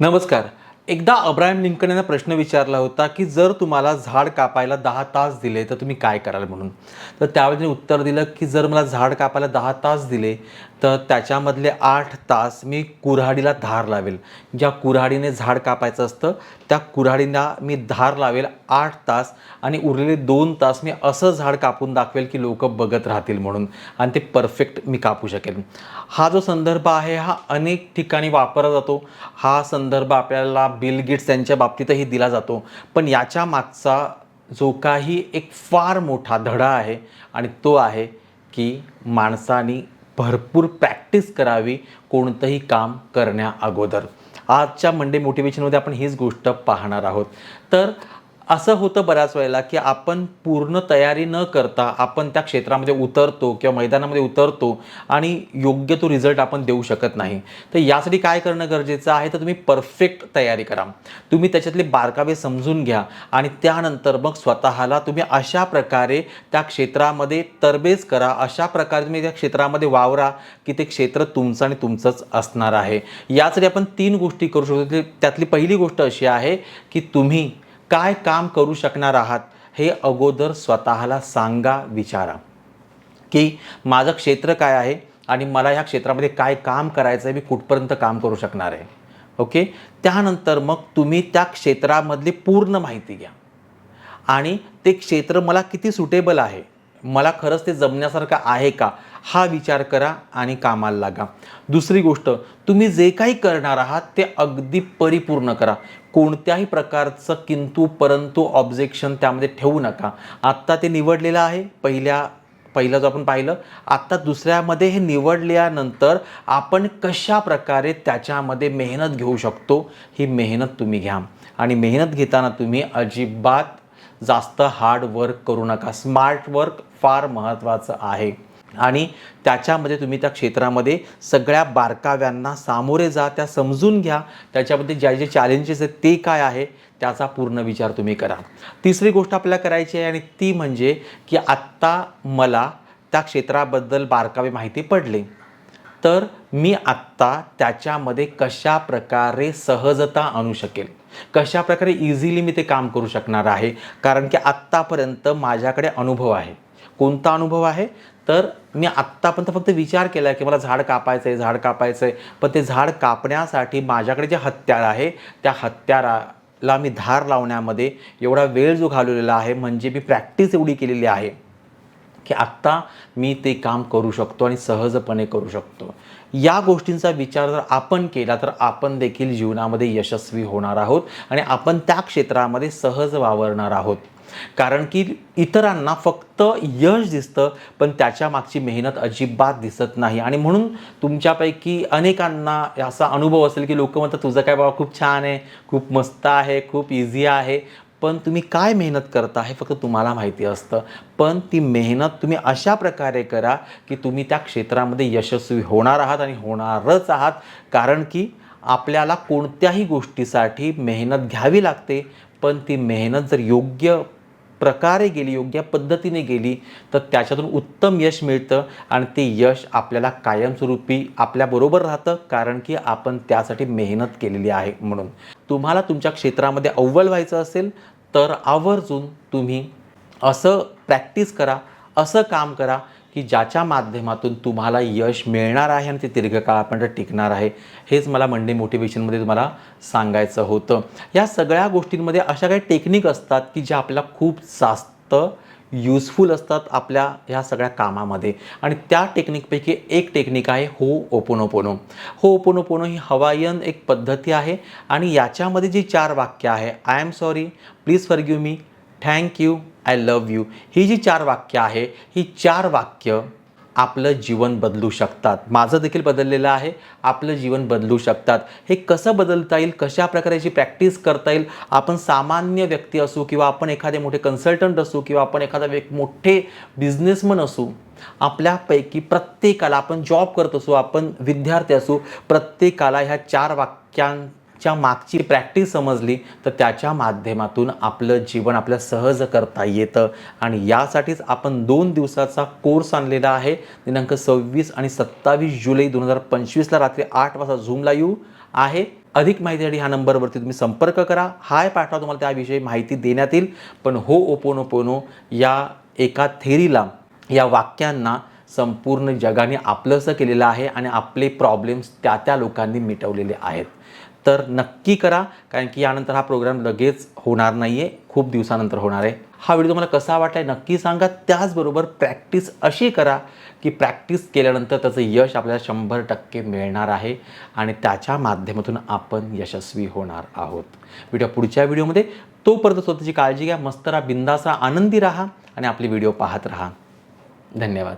नमस्कार. एकदा Abraham Lincoln यांना प्रश्न विचारला होता की जर तुम्हाला झाड कापायला दहा तास दिले तर तुम्ही काय कराल म्हणून? तर त्यावेळी त्यांनी उत्तर दिलं की जर मला झाड कापायला दहा तास दिले तर त्याच्यामधले आठ तास मी कुऱ्हाडीला धार लावेल. ज्या कुऱ्हाडीने झाड कापायचं असतं त्या कुऱ्हाडीला मी धार लावेल आठ तास आणि उरलेले दोन तास मी असं झाड कापून दाखवेल की लोक बघत राहतील म्हणून. आणि ते परफेक्ट मी कापू शकेल हा जो संदर्भ आहे हा अनेक ठिकाणी वापरला जातो. हा संदर्भ आपल्याला बिल गेट्स यांच्या बाबतीतही दिला जातो. पण याच्या मागचा जो काही एक फार मोठा धडा आहे आणि तो आहे की माणसाने भरपूर प्रॅक्टिस करावी कोणतंही काम करण्या अगोदर. आजच्या मंडे मोटिवेशनमध्ये आपण हीच गोष्ट पाहणार आहोत. तर असं होतं बऱ्याच वेळेला की आपण पूर्ण तयारी न करता आपण त्या क्षेत्रामध्ये उतरतो किंवा मैदानामध्ये उतरतो आणि योग्य तो रिझल्ट आपण देऊ शकत नाही. तर यासाठी काय करणं गरजेचं आहे? तर तुम्ही परफेक्ट तयारी करा. तुम्ही त्याच्यातले बारकावे समजून घ्या आणि त्यानंतर मग स्वतःला तुम्ही अशा प्रकारे त्या क्षेत्रामध्ये तरबेज करा. अशा प्रकारे तुम्ही त्या क्षेत्रामध्ये वावरा की ते क्षेत्र तुमचं आणि तुमचंच असणार आहे. यासाठी आपण तीन गोष्टी करू शकतो. त्यातली पहिली गोष्ट अशी आहे की तुम्ही काय काम करू शकणार आहात हे अगोदर स्वतःला सांगा विचारा. की माझं क्षेत्र काय आहे आणि मला ह्या क्षेत्रामध्ये काय काम करायचं आहे मी कुठपर्यंत काम करू शकणार आहे? ओके? त्यानंतर मग तुम्ही त्या क्षेत्रामधली पूर्ण माहिती घ्या. आणि ते क्षेत्र मला किती सुटेबल आहे? मला खरंच ते जमण्यासारखं आहे का? हा विचार करा आणि कामाला लागा. दुसरी गोष्ट तुम्ही जे काही करणार आहात ते अगदी परिपूर्ण करा. कोणत्याही प्रकारचं किंतु परंतु ऑब्जेक्शन त्यामध्ये ठेवू नका. आत्ता ते निवडलेलं आहे पहिल्या पहिलं जो आपण पाहिलं आत्ता दुसऱ्यामध्ये हे निवडल्यानंतर आपण कशा प्रकारे त्याच्यामध्ये मेहनत घेऊ शकतो ही मेहनत तुम्ही घ्या. आणि मेहनत घेताना तुम्ही अजिबात जास्त हार्ड वर्क करू नका. स्मार्ट वर्क फार महत्त्वाचं आहे. आणि त्याच्यामध्ये तुम्ही त्या क्षेत्रामध्ये सगळ्या बारकाव्यांना सामोरे जा त्या समजून घ्या. त्याच्यामध्ये ज्या जे चॅलेंजेस आहेत ते काय आहे त्याचा पूर्ण विचार तुम्ही करा. तिसरी गोष्ट आपल्याला करायची आहे आणि ती म्हणजे की आत्ता मला त्या क्षेत्राबद्दल बारकावे माहिती पडले. तर मी आत्ता त्याच्यामध्ये कशा प्रकारे सहजता आणू शकेल? कशा प्रकारे इझिली मी ते काम करू शकणार आहे? कारण की आत्तापर्यंत माझ्याकडे अनुभव आहे. कोणता अनुभव आहे? तर मी आत्तापर्यंत फक्त विचार केला की मला झाड कापायचं आहे झाड कापायचं आहे पण ते झाड कापण्यासाठी माझ्याकडे जे हत्यार आहे त्या हत्याराला मी धार लावण्यामध्ये एवढा वेळ जो घालवलेला आहे म्हणजे मी प्रॅक्टिस एवढी केलेली आहे. की आत्ता मी ते काम करू शकतो आणि सहजपणे करू शकतो. या गोष्टींचा विचार जर आपण केला तर आपण देखील जीवनामध्ये यशस्वी होणार आहोत आणि आपण त्या क्षेत्रामध्ये सहज वावरणार आहोत. कारण की इतरांना फक्त यश दिसतं पण त्याच्या मागची मेहनत अजिबात दिसत नाही. आणि म्हणून तुमच्यापैकी अनेकांना असा अनुभव असेल की लोक म्हणतात तुझं काय बाबा खूप छान आहे खूप मस्त आहे खूप इझी आहे. पण तुम्ही काय मेहनत करता हे फक्त तुम्हाला माहिती असतं. पण ती मेहनत तुम्ही अशा प्रकारे करा की तुम्ही त्या क्षेत्रामध्ये यशस्वी होणार आहात आणि होणारच आहात. कारण की आपल्याला कोणत्याही गोष्टीसाठी मेहनत घ्यावी लागते. पण ती मेहनत जर योग्य प्रकारे गेली योग्य पद्धतीने गेली तर त्याच्यातून उत्तम यश मिळतं आणि ते यश आपल्याला कायमस्वरूपी आपल्याबरोबर राहतं कारण की आपण त्यासाठी मेहनत केलेली आहे म्हणून. तुम्हाला तुमच्या क्षेत्रामध्ये अव्वल व्हायचं असेल तर आवर्जून तुम्ही असं प्रॅक्टिस करा असं काम करा की ज्याच्या माध्यमातून तुम्हाला यश मिळणार आहे आणि ते दीर्घकाळापर्यंत टिकणार आहे. हेच मला मंडे मोटिवेशनमध्ये तुम्हाला सांगायचं होतं. या सगळ्या गोष्टींमध्ये अशा काही टेक्निक असतात की ज्या आपल्याला खूप जास्त युजफुल असतात आपल्या ह्या सगळ्या कामामध्ये. आणि त्या टेक्निकपैकी एक टेक्निक आहे हो ओपोनोपोनो हो ओपोनोपोनो ही हवायन एक पद्धती आहे आणि याच्यामध्ये जी चार वाक्य आहे I am sorry please forgive me thank you I love you ही जी चार वाक्य आहे ही चार वाक्य आपलं जीवन बदलू शकतात. माझं देखील बदललेलं आहे आपलं जीवन बदलू शकतात. हे कसं बदलता येईल कशा प्रकारेची प्रॅक्टिस करता येईल आपण सामान्य व्यक्ती असू किंवा आपण एखादे मोठे कन्सल्टंट असू किंवा आपण एखादा व्यक् मोठे बिझनेसमन असू आपल्यापैकी प्रत्येकाला आपण जॉब करत असू आपण विद्यार्थी असू प्रत्येकाला ह्या चार वाक्यां च्या मागची प्रॅक्टिस समजली तर त्याच्या माध्यमातून आपलं जीवन आपल्या सहज करता येतं. आणि यासाठीच आपण दोन दिवसाचा कोर्स आणलेला आहे. दिनांक सव्वीस आणि सत्तावीस जुलै दोन हजार पंचवीसला रात्री आठ वाजता झूमला येऊ. आहे. अधिक माहितीसाठी ह्या नंबरवरती तुम्ही संपर्क करा. हाय पाठवा तुम्हाला त्याविषयी माहिती देण्यात येईल. पण हो ओपोनो पोनो या एका थेरीला या वाक्यांना संपूर्ण जगाने आपलंसं केलेलं आहे आणि आपले प्रॉब्लेम्स त्या त्या लोकांनी मिटवलेले आहेत. तर नक्की करा कारण की यानंतर हा प्रोग्राम लगेच होणार नाही आहे खूप दिवसानंतर होणार आहे. हा व्हिडिओ तुम्हाला कसा वाटला नक्की सांगा. त्याचबरोबर प्रॅक्टिस अशी करा की प्रॅक्टिस केल्यानंतर त्याचं यश आपल्याला शंभर टक्के मिळणार आहे आणि त्याच्या माध्यमातून आपण यशस्वी होणार आहोत. व्हिडिओ पुढच्या व्हिडिओमध्ये तोपर्यंत स्वतःची काळजी घ्या मस्त राहा बिंदास राहा आनंदी राहा आणि आपले व्हिडिओ पाहत राहा. धन्यवाद.